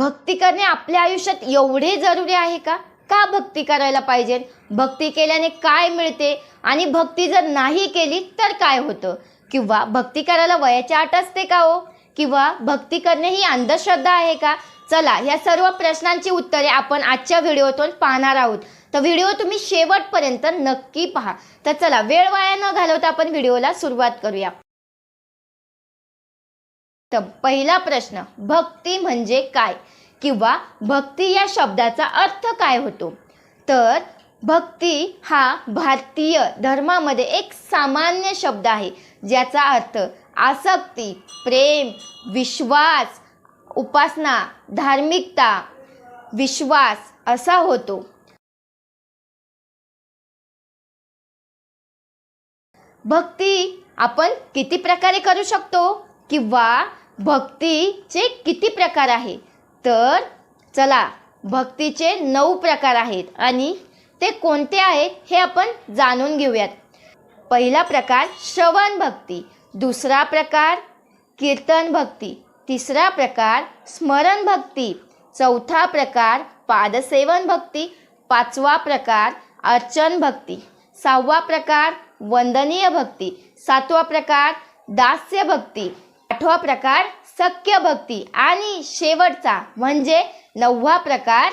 भक्ती करणे आपल्या आयुष्यात एवढे जरुरी आहे का? का भक्ती करायला पाहिजे? भक्ती केल्याने काय मिळते? आणि भक्ती जर नाही केली तर काय होतं? किंवा भक्ती करायला वयाची आट असते का हो? किंवा भक्ती करणे ही अंधश्रद्धा आहे का? चला या सर्व प्रश्नांची उत्तरे आपण आजच्या व्हिडिओतून पाहणार आहोत. तर व्हिडिओ तुम्ही शेवटपर्यंत नक्की पहा. तर चला वेळ वाया न घालवता आपण व्हिडिओला सुरुवात करूया. तर पहिला प्रश्न भक्ती म्हणजे काय? किंवा भक्ती या शब्दाचा अर्थ काय होतो? तर भक्ती हा भारतीय धर्मामध्ये एक सामान्य शब्द आहे ज्याचा अर्थ आसक्ती प्रेम विश्वास उपासना धार्मिकता विश्वास असा होतो. भक्ती आपण किती प्रकारे करू शकतो? किंवा भक्तीचे किती प्रकार आहे तर चला भक्तीचे नऊ प्रकार आहेत आणि ते कोणते आहेत हे आपण जाणून घेऊयात. पहिला प्रकार श्रवण भक्ती. दुसरा प्रकार कीर्तन भक्ती. तिसरा प्रकार स्मरण भक्ती. चौथा प्रकार पादसेवन भक्ती. पाचवा प्रकार अर्चन भक्ती. सहावा प्रकार वंदनीय भक्ती. सातवा प्रकार दास्य भक्ती. आठवा प्रकार सख्य भक्ती. आणि शेवटचा म्हणजे नववा प्रकार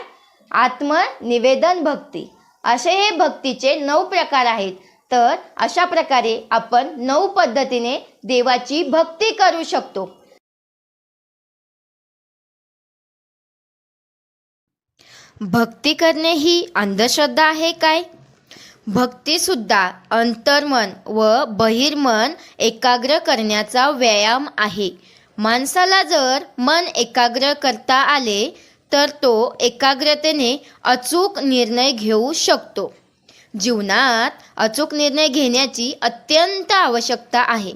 आत्मनिवेदन भक्ती. असे हे भक्तीचे नऊ प्रकार आहेत. तर अशा प्रकारे आपण नऊ पद्धतीने देवाची भक्ती करू शकतो. भक्ती करणे ही अंधश्रद्धा आहे काय? भक्तीसुद्धा अंतर्मन व बहिर्मन एकाग्र करण्याचा व्यायाम आहे. माणसाला जर मन एकाग्र करता आले तर तो एकाग्रतेने अचूक निर्णय घेऊ शकतो. जीवनात अचूक निर्णय घेण्याची अत्यंत आवश्यकता आहे.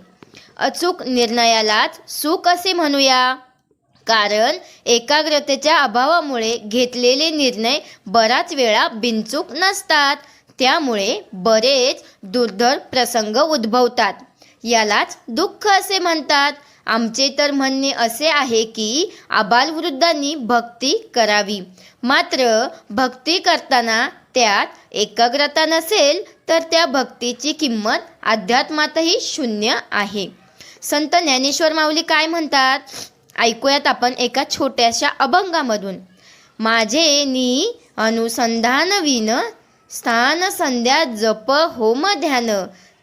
अचूक निर्णयालाच सुख असे म्हणूया. कारण एकाग्रतेच्या अभावामुळे घेतलेले निर्णय बराच वेळा बिनचूक नसतात. त्यामुळे बरेच दुर्धर प्रसंग उद्भवतात. यालाच दुःख असे म्हणतात. आमचे तर म्हणणे असे आहे की आबालवृद्धांनी भक्ती करावी. मात्र भक्ती करताना त्यात एकाग्रता नसेल तर त्या भक्तीची किंमत अध्यात्मातही शून्य आहे. संत ज्ञानेश्वर माऊली काय म्हणतात? ऐकूयात आपण एका छोट्याशा अभंगामधून. माझे नी अनुसंधान विन स्थान संध्या जप होम ध्यान.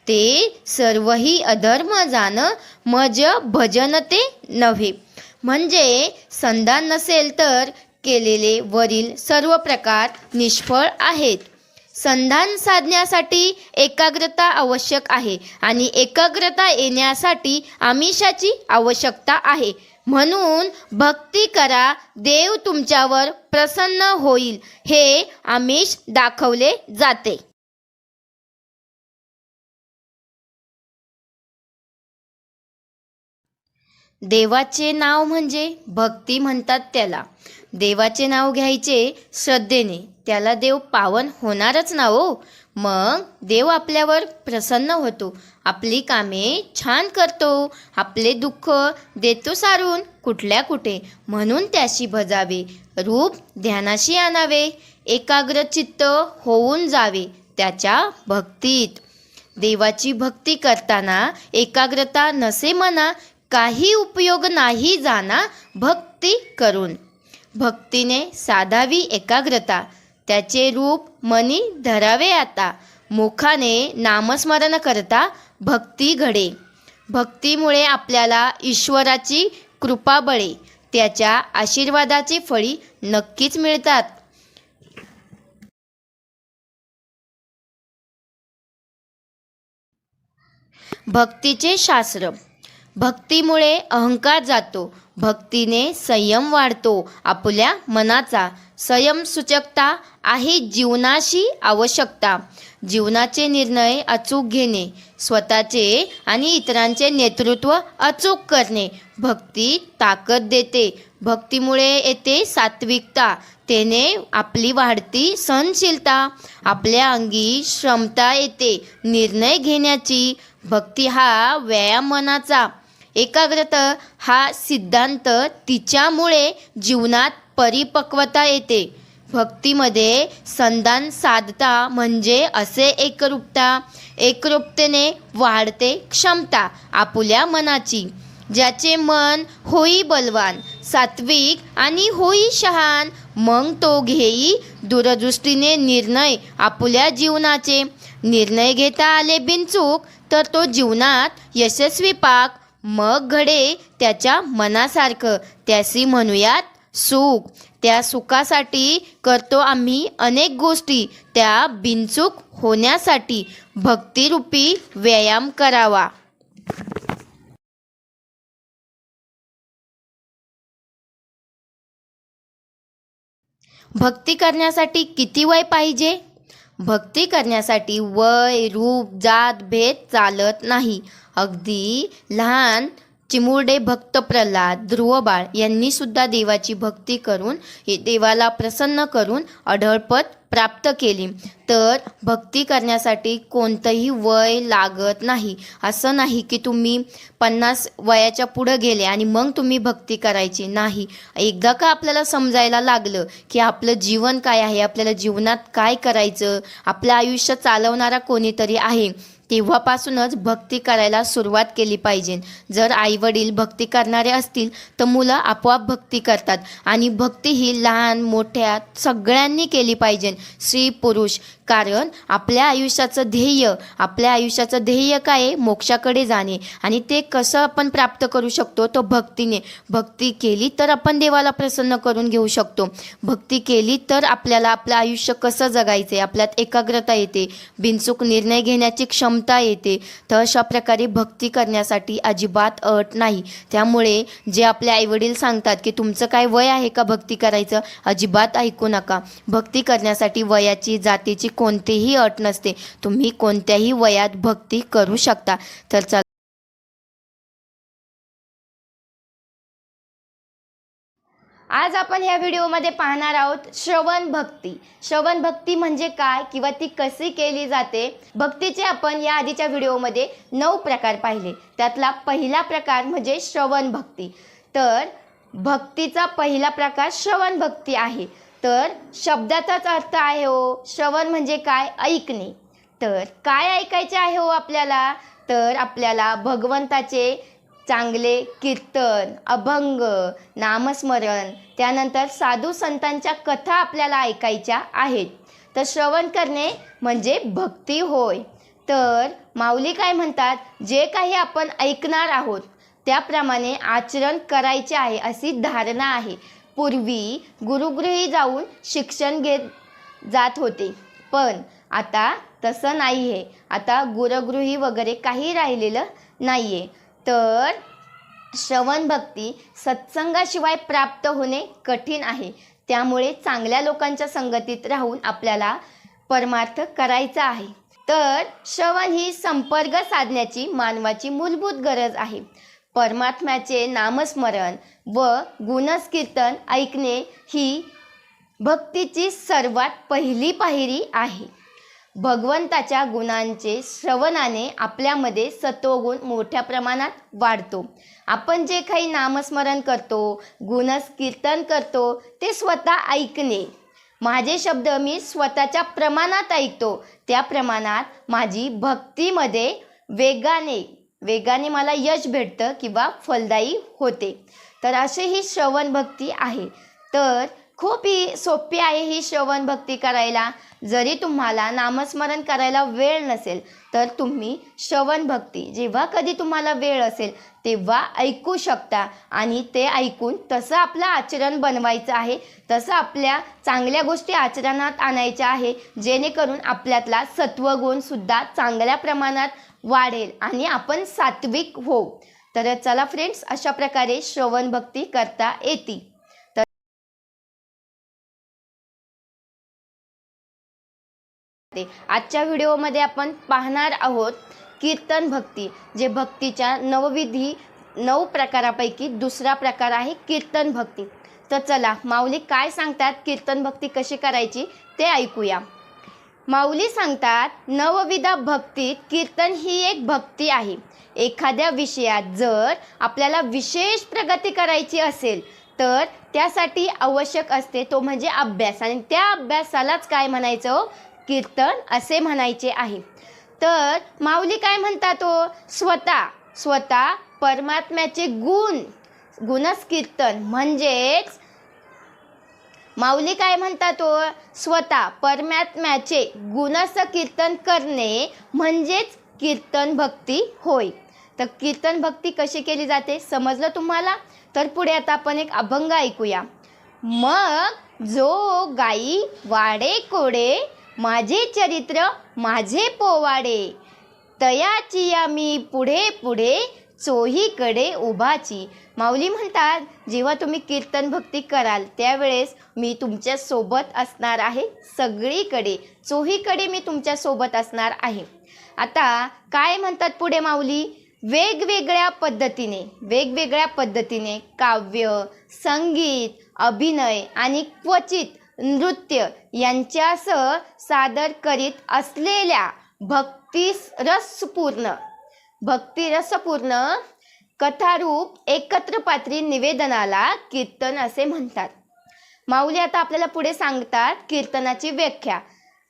ते सर्वही अधर्म जान मज भजन ते नव्हे. म्हणजे संधान नसेल तर केलेले वरील सर्व प्रकार निष्फळ आहेत. संधान साधण्यासाठी एकाग्रता आवश्यक आहे आणि एकाग्रता येण्यासाठी आमिषाची आवश्यकता आहे. म्हणून भक्ती करा देव तुमच्यावर प्रसन्न होईल हे आमिष दाखवले जाते. देवाचे नाव म्हणजे भक्ती म्हणतात त्याला. देवाचे नाव घ्यायचे श्रद्धेने. त्याला देव पावन होणारच ना हो. मग देव आपल्यावर प्रसन्न होतो. आपली कामे छान करतो. आपले दुःख देतो सारून कुठल्या कुठे. म्हणून त्याशी भजावे. रूप ध्यानाशी आणावे. एकाग्र चित्त होऊन जावे त्याच्या भक्तीत. देवाची भक्ती करताना एकाग्रता नसे म्हणा काही उपयोग नाही जाना भक्ती करून. भक्तीने साधावी एकाग्रता. त्याचे रूप मनी धरावे आता. मुखाने नामस्मरण करता भक्ती घडे. भक्तीमुळे आपल्याला ईश्वराची कृपा बळे. त्याच्या आशीर्वादाची फळी नक्कीच मिळतात. भक्तीचे शास्त्र. भक्तीमुळे अहंकार जातो. भक्तीने संयम वाढतो. आपल्या मनाचा संयमसूचकता आहे जीवनाशी आवश्यकता. जीवनाचे निर्णय अचूक घेणे स्वतःचे आणि इतरांचे नेतृत्व अचूक करणे भक्ती ताकद देते. भक्तीमुळे येते सात्विकता त्याने आपली वाढती सहनशीलता आपल्या अंगी क्षमता येते निर्णय घेण्याची. भक्ती हा व्यायाम मनाचा एकाग्रता हा सिद्धांत तिच्यामुळे जीवनात परिपक्वता येते. भक्तीमध्ये संधान साधता म्हणजे असे एकरूपता. एकरूपतेने वाढते क्षमता आपुल्या मनाची. ज्याचे मन होई बलवान सात्विक आणि होई शहान मग तो घेई दूरदृष्टीने निर्णय आपुल्या जीवनाचे. निर्णय घेता आले बिनचूक तर तो जीवनात यशस्वी पाक मग घडे त्याच्या मनासारखं. त्यासी म्हणूयात सुख. त्या सुखासाठी करतो आम्ही अनेक गोष्टी. त्या बिनचूक होण्यासाठी भक्तिरूपी व्यायाम करावा. भक्ती करण्यासाठी किती वय पाहिजे? भक्ती करण्यासाठी वय रूप जात भेद चालत नाही. अगदी लहान चिमुरडे भक्त प्रल्हाद ध्रुवबाळ यांनी सुद्धा देवाची भक्ती करून हे देवाला प्रसन्न करून अढळपद प्राप्त केली. तर भक्ती करण्यासाठी कोणतंही वय लागत नाही. असं नाही की तुम्ही पन्नास वयाच्या पुढं गेले आणि मग तुम्ही भक्ती करायची. नाही. एकदा का आपल्याला समजायला लागलं की आपलं जीवन काय आहे? आपल्याला जीवनात काय करायचं? आपलं आयुष्य चालवणारा कोणीतरी आहे. तेव्हापासूनच भक्ती करायला सुरुवात केली पाहिजे. जर आईवडील भक्ती करणारे असतील तर मुलं आपोआप भक्ती करतात आणि भक्ती ही लहान मोठ्या सगळ्यांनी केली पाहिजे. स्त्री पुरुष कारण आपल्या आयुष्याचं ध्येय आपल्या आयुष्याचं ध्येय काय आहे? मोक्षाकडे जाणे. आणि ते कसं आपण प्राप्त करू शकतो? तो भक्तीने. भक्ती केली तर आपण देवाला प्रसन्न करून घेऊ शकतो. भक्ती केली तर आपल्याला आपलं आयुष्य कसं जगायचं आहे आपल्यात एकाग्रता येते. बिनचूक निर्णय घेण्याची क्षमता येते. तर अशा प्रकारे भक्ती करण्यासाठी अजिबात अट नाही. त्यामुळे जे आपले आईवडील सांगतात की तुमचं काय वय आहे का भक्ती करायचं? अजिबात ऐकू नका. भक्ती करण्यासाठी वयाची जातीची कोणतीही अट नसते. तुम्ही कोणत्याही वयात भक्ती करू शकता. तर आज आपण ह्या व्हिडिओमध्ये पाहणार आहोत श्रवण भक्ती. श्रवण भक्ती म्हणजे काय किंवा ती कशी केली जाते? भक्तीचे आपण या आधीच्या व्हिडिओमध्ये नऊ प्रकार पाहिले. त्यातला पहिला प्रकार म्हणजे श्रवण भक्ती. तर भक्तीचा पहिला प्रकार श्रवण भक्ती आहे. तर शब्दाचाच अर्थ आहे हो श्रवण म्हणजे काय? ऐकणे. तर काय ऐकायचे आहे हो आपल्याला? तर आपल्याला भगवंताचे चांगले कीर्तन अभंग नामस्मरण त्यानंतर साधू संतांच्या कथा आपल्याला ऐकायच्या आहेत. तर श्रवण करणे म्हणजे भक्ती होय. तर माऊली काय म्हणतात? जे काही आपण ऐकणार आहोत त्याप्रमाणे आचरण करायचे आहे अशी धारणा आहे. पूर्वी गुरुगृही जाऊन शिक्षण घेत जात होते. पण आता तसं नाही आहे आता गुरुगृही वगैरे काही राहिलेलं नाही आहे तर श्रवण भक्ती सत्संगाशिवाय प्राप्त होणे कठीण आहे. त्यामुळे चांगल्या लोकांच्या संगतीत राहून आपल्याला परमार्थ करायचा आहे. तर श्रवण ही संपर्क साधण्याची मानवाची मूलभूत गरज आहे. परमात्म्याचे नामस्मरण व गुणस्कीर्तन ऐकणे ही भक्तीची सर्वात पहिली पायरी आहे. भगवंताच्या गुणांचे श्रवणाने आपल्यामध्ये सत्वगुण मोठ्या प्रमाणात वाढतो. आपण जे काही नामस्मरण करतो गुणस्कीर्तन करतो ते स्वतः ऐकणे. माझे शब्द मी स्वतःच्या प्रमाणात ऐकतो. त्या प्रमाणात माझी भक्तीमध्ये वेगाने वेगाने मला यश भेटतं किंवा फलदायी होते. तर असे ही श्रवण भक्ती आहे. तर खूप ही सोपी आहे ही श्रवण भक्ती करायला. जरी तुम्हाला नामस्मरण करायला वेळ नसेल तर तुम्ही श्रवण भक्ती जेव्हा कधी तुम्हाला वेळ असेल तेव्हा ऐकू शकता. आणि ते ऐकून तसं आपलं आचरण बनवायचं आहे तसं आपल्या चांगल्या गोष्टी आचरणात आणायच्या आहे जेणेकरून आपल्यातला सत्वगुणसुद्धा चांगल्या प्रमाणात वाढेल आणि आपण सात्विक होऊ. तर चला फ्रेंड्स अशा प्रकारे श्रवण भक्ती करता येते. आजच्या व्हिडिओमध्ये आपण पाहणार आहोत कीर्तन भक्ती जे भक्तीच्या नवविधी नऊ प्रकारापैकी दुसरा प्रकार आहे कीर्तन भक्ती. तर चला माऊली काय सांगतात कीर्तन भक्ती कशी करायची ते ऐकूया. माऊली सांगतात नवविधा भक्तीत कीर्तन ही एक भक्ती आहे. एखाद्या विषयात जर आपल्याला विशेष प्रगती करायची असेल तर त्यासाठी आवश्यक असते तो म्हणजे अभ्यास. आणि त्या अभ्यासालाच काय म्हणायचं? कीर्तन असे म्हणायचे आहे. तर माऊली काय म्हणतात हो? स्वतः स्वतः परमात्म्याचे गुण गुणच कीर्तन. म्हणजेच माऊली काय म्हणतात तो स्वतः परमात्म्याचे गुणस कीर्तन करणे म्हणजेच कीर्तन भक्ती होय. तर कीर्तन भक्ती कशी केली जाते? समजलं तुम्हाला? तर पुढे आता आपण एक अभंग ऐकूया. मग जो गाई वाडे कोडे माझे चरित्र माझे पोवाडे. तयाची आम्ही पुढे पुढे चोहीकडे उभाची. माऊली म्हणतात जेव्हा तुम्ही कीर्तन भक्ती कराल त्यावेळेस मी तुमच्यासोबत असणार आहे सगळीकडे. चोहीकडे मी तुमच्यासोबत असणार आहे. आता काय म्हणतात पुढे माऊली? वेगवेगळ्या पद्धतीने वेगवेगळ्या पद्धतीने काव्य संगीत अभिनय आणि क्वचित नृत्य यांच्यासह सादर करीत असलेल्या भक्तिरसपूर्ण भक्तिरसपूर्ण कथारूप एकत्र पात्री निवेदनाला कीर्तन असे म्हणतात. माऊली आता आपल्याला पुढे सांगतात कीर्तनाची व्याख्या.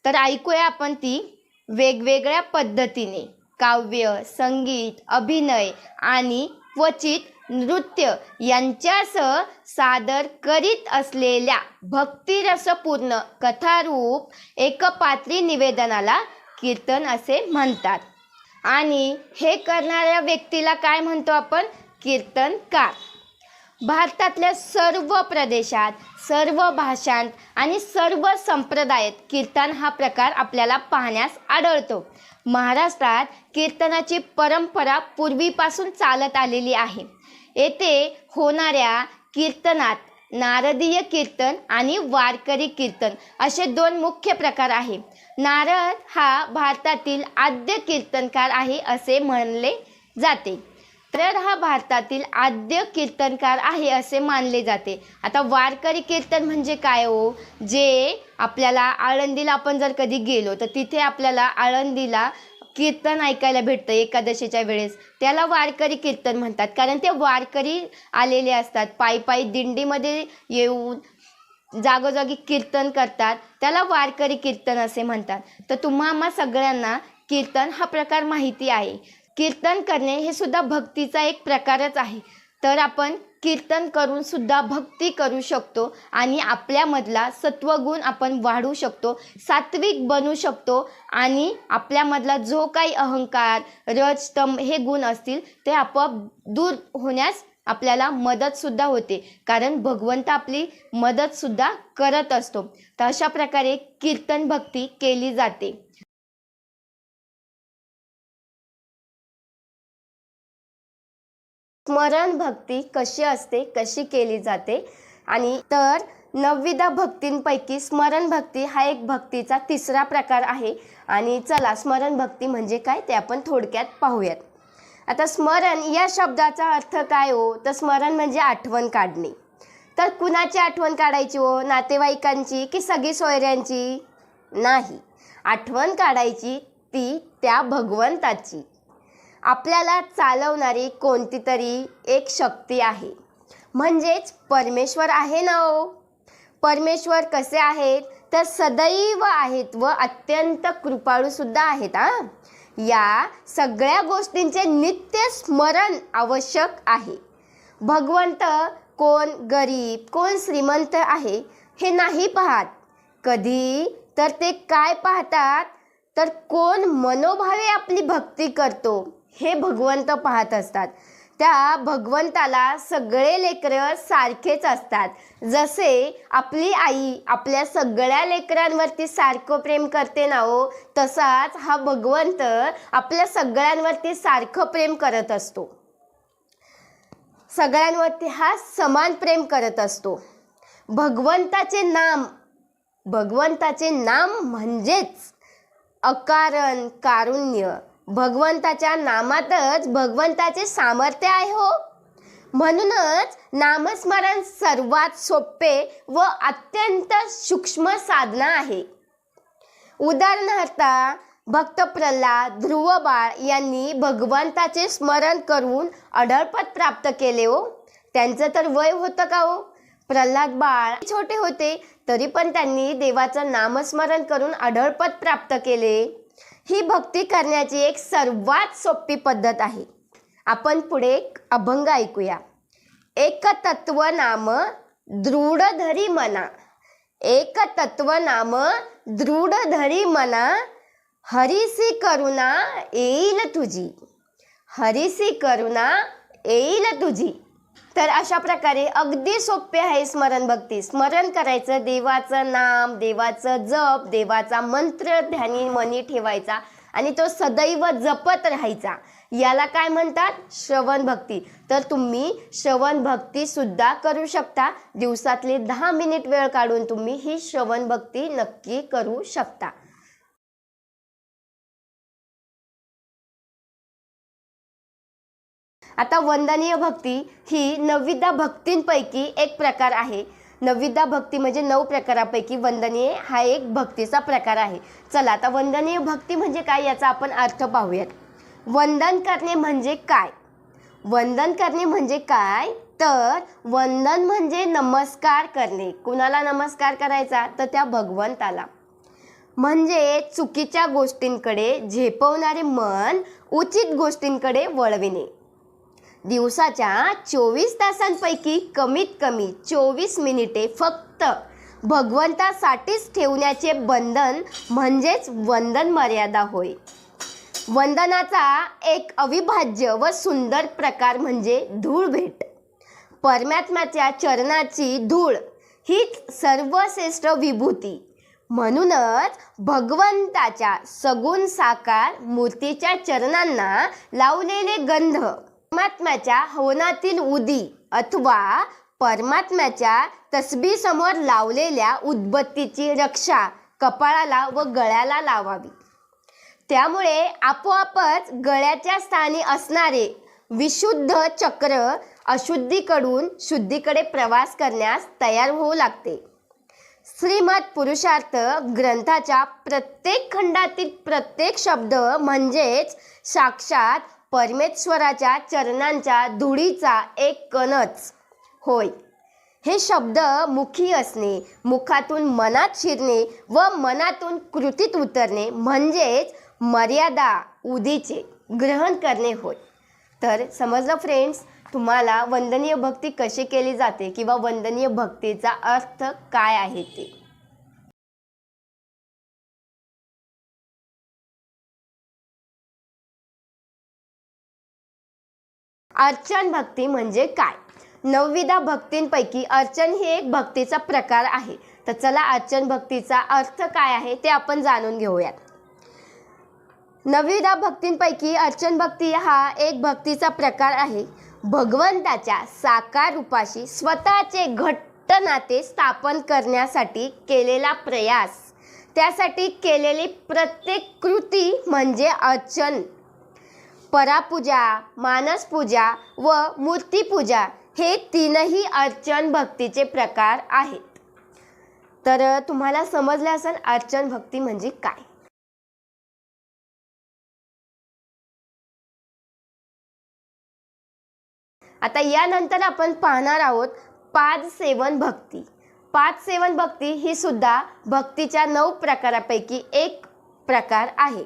तर ऐकूया आपण ती वेगवेगळ्या पद्धतीने. काव्य संगीत अभिनय आणि क्वचित नृत्य यांच्यासह सादर करीत असलेल्या भक्तिरसपूर्ण कथारूप एकपात्री निवेदनाला कीर्तन असे म्हणतात. आणि हे करणाऱ्या व्यक्तीला काय म्हणतो आपण? कीर्तनकार. भारतातल्या सर्व प्रदेशात सर्व भाषांत आणि सर्व संप्रदायात कीर्तन हा प्रकार आपल्याला पाहण्यास आढळतो. महाराष्ट्रात कीर्तनाची परंपरा पूर्वीपासून चालत आलेली आहे. येथे होणाऱ्या कीर्तनात नारदीय कीर्तन आणि वारकरी कीर्तन असे दोन मुख्य प्रकार आहे. नारद हा भारतातील आद्य कीर्तनकार आहे असे म्हणले जाते. तर हा भारतातील आद्य कीर्तनकार आहे असे मानले जाते. आता वारकरी कीर्तन म्हणजे काय हो? जे आपल्याला आळंदीला आपण जर कधी गेलो तर तिथे आपल्याला आळंदीला कीर्तन ऐकायला भेटतं एकादशीच्या वेळेस. त्याला वारकरी कीर्तन म्हणतात. कारण ते वारकरी आलेले असतात. पायी पायी दिंडीमध्ये येऊन जागोजागी कीर्तन करतात. त्याला वारकरी कीर्तन असे म्हणतात. तर तुम्हा आम्हा सगळ्यांना कीर्तन हा प्रकार माहिती आहे. कीर्तन करणे हे सुद्धा भक्तीचा एक प्रकारच आहे. तर आपण कीर्तन करून सुद्धा भक्ती करू शकतो आणि आपल्यामधला सत्वगुण आपण वाढू शकतो सात्विक बनू शकतो आणि आपल्यामधला जो काही अहंकार रजतम हे गुण असतील ते आपोआप दूर होण्यास आपल्याला मदतसुद्धा होते. कारण भगवंत आपली मदतसुद्धा करत असतो. तर अशा प्रकारे कीर्तन भक्ती केली जाते. स्मरण भक्ती कशी असते कशी केली जाते? आणि तर नवविधा भक्तींपैकी स्मरण भक्ती हा एक भक्तीचा तिसरा प्रकार आहे. आणि चला स्मरण भक्ती म्हणजे काय ते आपण थोडक्यात पाहूयात. आता स्मरण या शब्दाचा अर्थ काय हो? तर स्मरण म्हणजे आठवण काढणे. तर कुणाची आठवण काढायची हो? नातेवाईकांची की सगळी सोयऱ्यांची? नाही. आठवण काढायची ती त्या भगवंताची. आपल्याला चालवणारी कोणती तरी एक शक्ती आहे. म्हणजेच परमेश्वर आहे ना हो. परमेश्वर कसे आहेत? तर सदैव आहेत व अत्यंत कृपाळूसुद्धा आहेत हां. या सगळ्या गोष्टींचे नित्य स्मरण आवश्यक आहे. भगवंत कोण गरीब कोण श्रीमंत आहे हे नाही पाहत. कधी? तर ते काय पाहतात? तर कोण मनोभावे आपली भक्ती करतो? हे भगवंत पाहत असतात. त्या भगवंताला सगळे लेकरं सारखेच असतात. जसे आपली आई आपल्या सगळ्या लेकरांवरती सारखं प्रेम करते ना हो तसाच हा भगवंत आपल्या सगळ्यांवरती सारखं प्रेम करत असतो. सगळ्यांवरती हा समान प्रेम करत असतो. भगवंताचे नाम भगवंताचे नाम म्हणजेच अकारण कारुण्य भगवंताच्या नामातच भगवंताचे सामर्थ्य आहे हो. म्हणूनच नामस्मरण सर्वात सोपे व अत्यंत सूक्ष्म साधना आहे. उदाहरणार्थ भक्त प्रल्हाद ध्रुव बाळ यांनी भगवंताचे स्मरण करून अढळपद प्राप्त केले हो. त्यांचं तर वय होतं का हो? प्रल्हाद बाळ छोटे होते तरी पण त्यांनी देवाचं नामस्मरण करून अढळपद प्राप्त केले. ही भक्ती करण्याची एक सर्वात सोपी पद्धत आहे. आपण पुढे एक अभंग ऐकूया. एक तत्व नाम दृढ धरी मना. एक तत्व नाम दृढ धरी मना. हरिसी करुणा येईल तुझी. हरिसी करुणा येईल तुझी. तर अशा प्रकारे अगदी सोपे आहे स्मरण भक्ती. स्मरण करायचं देवाचं नाम देवाचं जप देवाचा मंत्र ध्यानी मनी ठेवायचा आणि तो सदैव जपत राहायचा. याला काय म्हणतात? श्रवण भक्ती. तर तुम्ही श्रवण भक्ती सुद्धा करू शकता. दिवसातले दहा मिनिट वेळ काढून तुम्ही ही श्रवण भक्ती नक्की करू शकता. आता वंदनीय भक्ती ही नवविधा भक्तींपैकी एक प्रकार आहे. नवविधा भक्ती म्हणजे नऊ प्रकारापैकी वंदनीय हा एक भक्तीचा प्रकार आहे. चला आता वंदनीय भक्ती म्हणजे काय याचा आपण अर्थ पाहूयात. वंदन करणे म्हणजे काय? वंदन करणे म्हणजे काय? तर वंदन म्हणजे नमस्कार करणे. कुणाला नमस्कार करायचा? तर त्या भगवंताला. म्हणजे चुकीच्या गोष्टींकडे झेपवणारे मन उचित गोष्टींकडे वळविणे. दिवसाच्या चोवीस तासांपैकी कमीत कमी चोवीस मिनिटे फक्त भगवंतासाठीच ठेवण्याचे बंधन म्हणजेच वंदन मर्यादा होय. वंदनाचा एक अविभाज्य व सुंदर प्रकार म्हणजे धूळ भेट. परमात्म्याच्या चरणाची धूळ हीच सर्वश्रेष्ठ विभूती. म्हणूनच भगवंताच्या सगुण साकार मूर्तीच्या चरणांना लावलेले गंध परमात्म्याच्या हवनातील उदी अथवा परमात्म्याच्या तसबीसमोर लावलेल्या उदबत्तीची रक्षा कपाळाला व गळ्याला लावावी. त्यामुळे आपोआपच गळ्याच्या स्थानी असणारे विशुद्ध चक्र अशुद्धीकडून शुद्धीकडे प्रवास करण्यास तयार होऊ लागते. श्रीमद पुरुषार्थ ग्रंथाच्या प्रत्येक खंडातील प्रत्येक शब्द म्हणजेच साक्षात परमेश्वराच्या चरणांच्या धुळीचा एक कणच. होय. हे शब्द मुखी असणे मुखातून मनात शिरणे व मनातून कृतीत उतरणे म्हणजेच मर्यादा उदीचे ग्रहण करणे होय. तर समजलं फ्रेंड्स तुम्हाला वंदनीय भक्ती कशी केली जाते किंवा वंदनीय भक्तीचा अर्थ काय आहे ते? अर्चन भक्ती म्हणजे काय? नवविधा भक्तींपैकी अर्चन ही एक भक्तीचा प्रकार आहे. तर चला अर्चन भक्तीचा अर्थ काय आहे ते आपण जाणून घेऊयात. नवविधा भक्तींपैकी अर्चन भक्ती हा एक भक्तीचा प्रकार आहे. भगवंताच्या साकार रूपाशी स्वतःचे घट्ट नाते स्थापन करण्यासाठी केलेला प्रयास. त्यासाठी केलेली प्रत्येक कृती म्हणजे अर्चन. परापूजा मानसपूजा व मूर्तीपूजा हे तीनही अर्चन भक्तीचे प्रकार आहेत. तर तुम्हाला समजले असेल अर्चन भक्ती म्हणजे काय? आता यानंतर आपण पाहणार आहोत पाद सेवन भक्ती. पाद सेवन भक्ती ही सुद्धा भक्तीच्या नऊ प्रकारापैकी एक प्रकार आहे.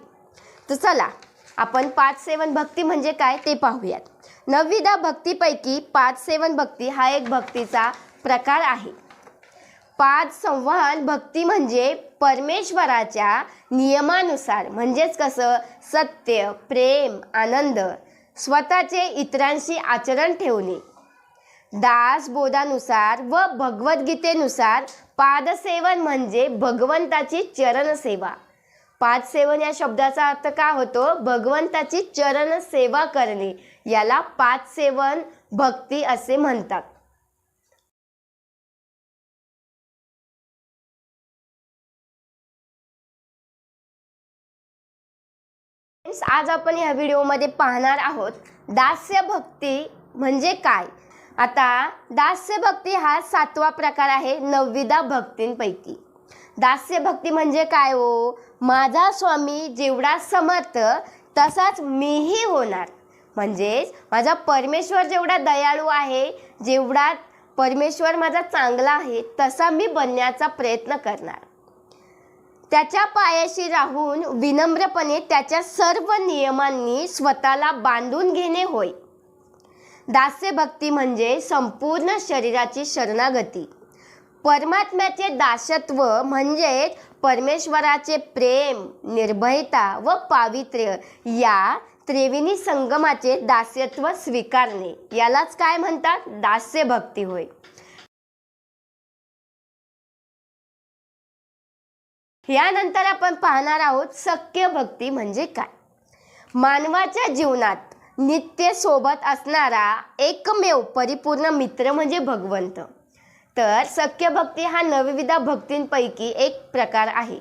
तर चला आपण पाच सेवन भक्ती म्हणजे काय ते पाहूयात. नवविधा भक्तीपैकी पाच सेवन भक्ती हा एक भक्तीचा प्रकार आहे. पाच संवहन भक्ती म्हणजे परमेश्वराच्या नियमानुसार म्हणजेच कसं? सत्य प्रेम आनंद स्वतःचे इतरांशी आचरण ठेवणे. दास बोधानुसार व भगवद्गीतेनुसार पादसेवन म्हणजे भगवंताची चरण पाच सेवन या शब्दाचा अर्थ काय होतो? भगवंताची चरण सेवा करणे. याला पाच सेवन भक्ती असे म्हणतात. आज आपण या व्हिडिओमध्ये पाहणार आहोत दास्य भक्ती म्हणजे काय? आता दास्य भक्ती हा सातवा प्रकार आहे नवविधा भक्तींपैकी. दास्य भक्ती म्हणजे काय हो? माझा स्वामी जेवढा समर्थ तसाच मीही होणार. म्हणजेच माझा परमेश्वर जेवढा दयाळू आहे जेवढा परमेश्वर माझा चांगला आहे तसा मी बनण्याचा प्रयत्न करणार. त्याच्या पायाशी राहून विनम्रपणे त्याच्या सर्व नियमांनी स्वतःला बांधून घेणे होय. दास्य भक्ती म्हणजे संपूर्ण शरीराची शरणागती. परमात्म्याचे दासत्व म्हणजेच परमेश्वराचे प्रेम निर्भयता व पावित्र्य या त्रिवेणी संगमाचे दास्यत्व स्वीकारणे. यालाच काय म्हणतात? दास्य भक्ती होय. यानंतर आपण पाहणार आहोत सख्य भक्ती म्हणजे काय? मानवाच्या जीवनात नित्य सोबत असणारा एकमेव परिपूर्ण मित्र म्हणजे भगवंत. तर सख्य भक्ती हा नवविधा भक्तींपैकी एक प्रकार आहे.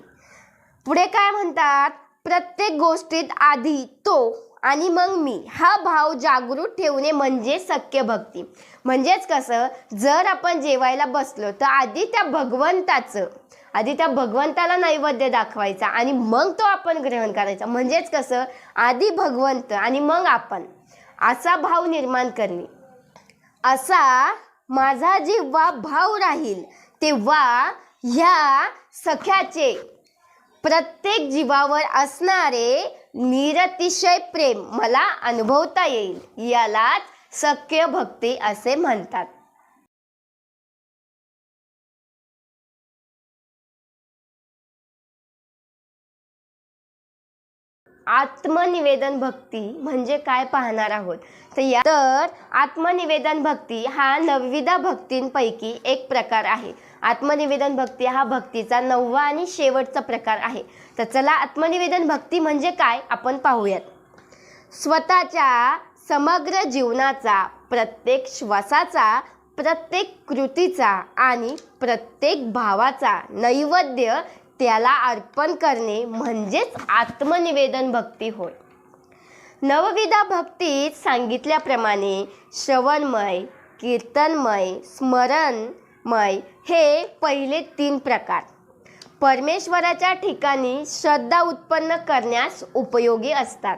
पुढे काय म्हणतात? प्रत्येक गोष्टीत आधी तो आणि मग मी. हा भाव जागृत ठेवणे म्हणजे सख्य भक्ती. म्हणजेच कसं? जर आपण जेवायला बसलो तर आधी त्या भगवंताचं आधी त्या भगवंताला नैवेद्य दाखवायचा आणि मग तो आपण ग्रहण करायचा. म्हणजेच कसं? आधी भगवंत आणि मग आपण. असा भाव निर्माण करणे. असा माझा जेव्हा भाव राहील तेव्हा ह्या सख्याचे प्रत्येक जीवावर असणारे निरतिशय प्रेम मला अनुभवता येईल. यालाच सख्य भक्ती असे म्हणतात. आत्मनिवेदन भक्ती म्हणजे काय पाहणार आहोत? तर या तर आत्मनिवेदन भक्ती हा नवविधा भक्तींपैकी एक प्रकार आहे. आत्मनिवेदन भक्ती हा भक्तीचा नववा आणि शेवटचा प्रकार आहे. तर चला आत्मनिवेदन भक्ती म्हणजे काय आपण पाहूयात. स्वतःच्या समग्र जीवनाचा प्रत्येक श्वासाचा प्रत्येक कृतीचा आणि प्रत्येक भावाचा नैवेद्य त्याला अर्पण करणे म्हणजेच आत्मनिवेदन भक्ती होय. नवविधा भक्तीत सांगितल्याप्रमाणे श्रवणमय कीर्तनमय स्मरणमय हे पहिले तीन प्रकार. परमेश्वराच्या ठिकाणी श्रद्धा उत्पन्न करण्यास उपयोगी असतात.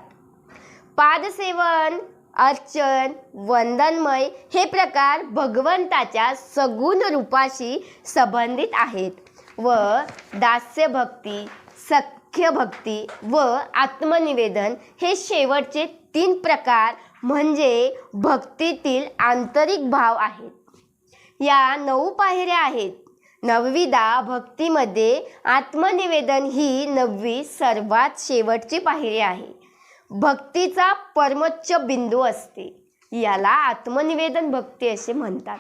पादसेवन अर्चन वंदनमय हे प्रकार भगवंताच्या सगुण रूपाशी संबंधित आहेत. व दास्य भक्ती सख्य भक्ती व आत्मनिवेदन हे शेवटचे तीन प्रकार म्हणजे भक्तीतील आंतरिक भाव आहेत. या नऊ पायऱ्या आहेत. नववीदा भक्तीमध्ये आत्मनिवेदन ही नववी सर्वात शेवटची पायरी आहे. भक्तीचा परमोच्च बिंदू असते. याला आत्मनिवेदन भक्ती असे म्हणतात.